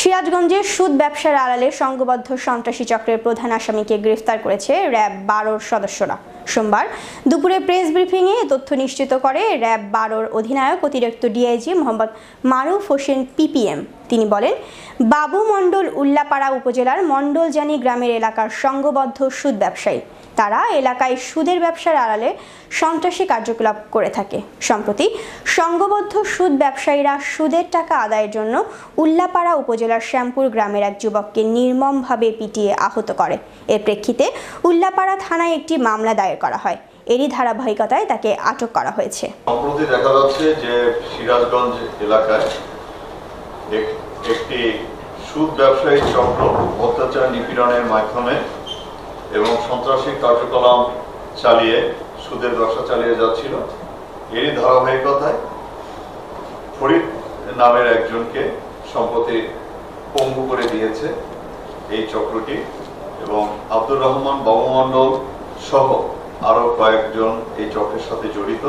সিরাজগঞ্জে সুদ ব্যবসার আড়ালে সংঘবদ্ধ সন্ত্রাসী চক্রের প্রধান আসামিকে গ্রেফতার করেছে র্যাব বারোর সদস্যরা। সোমবার দুপুরে প্রেস ব্রিফিংয়ে তথ্য নিশ্চিত করে র্যাব বারোর অধিনায়ক অতিরিক্ত ডিআইজি মোহাম্মদ মারুফ হোসেন পিপিএম। তিনি বলেন, বাবু মণ্ডল উল্লাপাড়া উপজেলার মণ্ডলজানি গ্রামের এলাকার সংঘবদ্ধ সুদ ব্যবসায়ী। তারা এলাকায় সুদের ব্যবসার আড়ালে সন্ত্রাসী কার্যকলাপ করে থাকে। সম্প্রতি সংঘবদ্ধ সুদ ব্যবসায়ীরা সুদের টাকা আদায়ের জন্য উল্লাপাড়া উপজেলার শ্যামপুর গ্রামের এক যুবককে নির্মমভাবে পিটিয়ে আহত করে। এর প্রেক্ষিতে উল্লাপাড়া থানায় একটি মামলা দায়ের করা হয়। এরই ধারাবাহিকতায় তাকে আটক করা হয়েছে। সম্প্রতি দেখা যাচ্ছে যে সিরাজগঞ্জ এলাকায় একটি সুদ ব্যবসায়ী চক্র অত্যাচার নিপীড়নের মাধ্যমে এবং সন্ত্রাসী কার্যকলাপ চালিয়ে, সুদের ব্যবসা চালিয়ে যাচ্ছিল। এরই ধারাবাহিকতায় ফরিদ নামের একজনকে সম্প্রতি পঙ্গু করে দিয়েছে এই চক্রটি এবং আব্দুর রহমান বাবুমণ্ডল সহ আরও কয়েকজন এই চক্রের সাথে জড়িত।